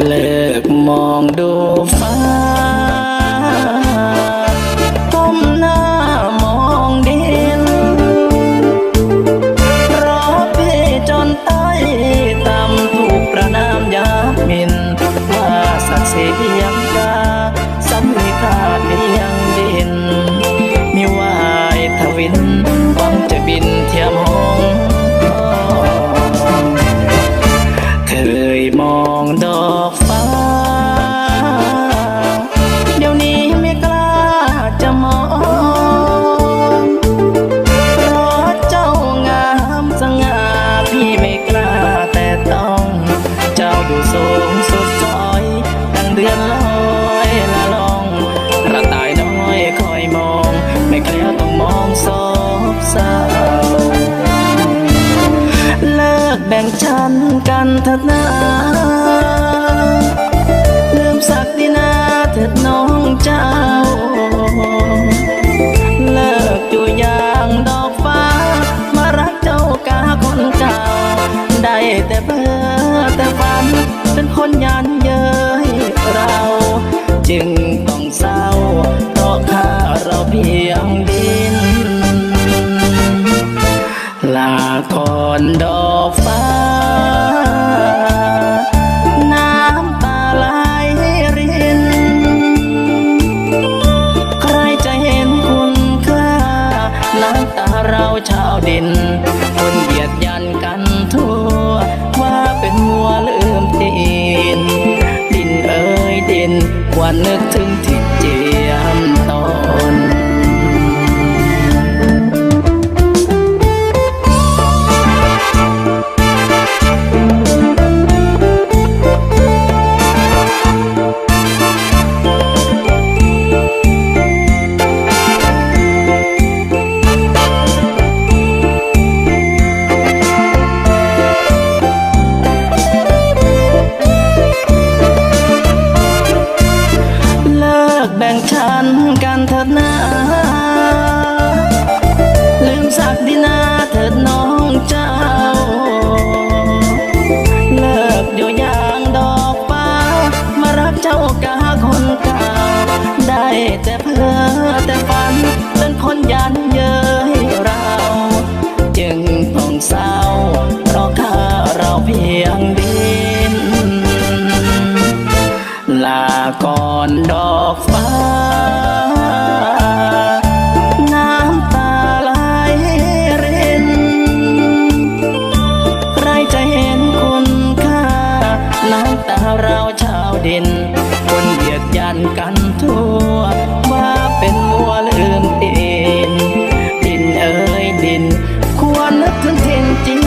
เลิกมองดูฟ้าก้มหน้ามองดินรอพี่จนใต้ต่ำถูกประนามยาหมินว่าสักเสียงกาสำนึกขาดเลี้ยงดิน มีวายทวิน แบ่งชั้นกันเถิดนาลืมสักดินาเถิดน้องเจ้า เลิกอยู่อย่างดอกฟ้า มารักเจ้ากาคนเก่า ได้แต่เพ้อแต่ฝัน เป็นคนยันเย้ยเรา จึง ดอกฟ้า น้ำตาไหลริน ใครจะเห็นคุณค่า น้ำตาเราชาวดิน คนเหยียดยันกันทั่ว ว่าเป็นมัวลืมตีนดินเอ้ยดินควรนึกถึงที เถิดนาลืมสักดินาเถิดน้องเจ้า เลิกอยู่อย่างดอกป้า มารับเจ้ากาคนเก่า ได้แต่เพ้อแต่ฝัน เป็นคนยันเย้ยเรา จึงต้องเศร้า เพราะข้าเราเพียงดิน ลาก่อนดอกฟ้า ด่น คนเบียดยันกันทั่ว มาเป็นวัวลืมเต็นดินเอ้ยดิน ควรนึกถึงเทนจริง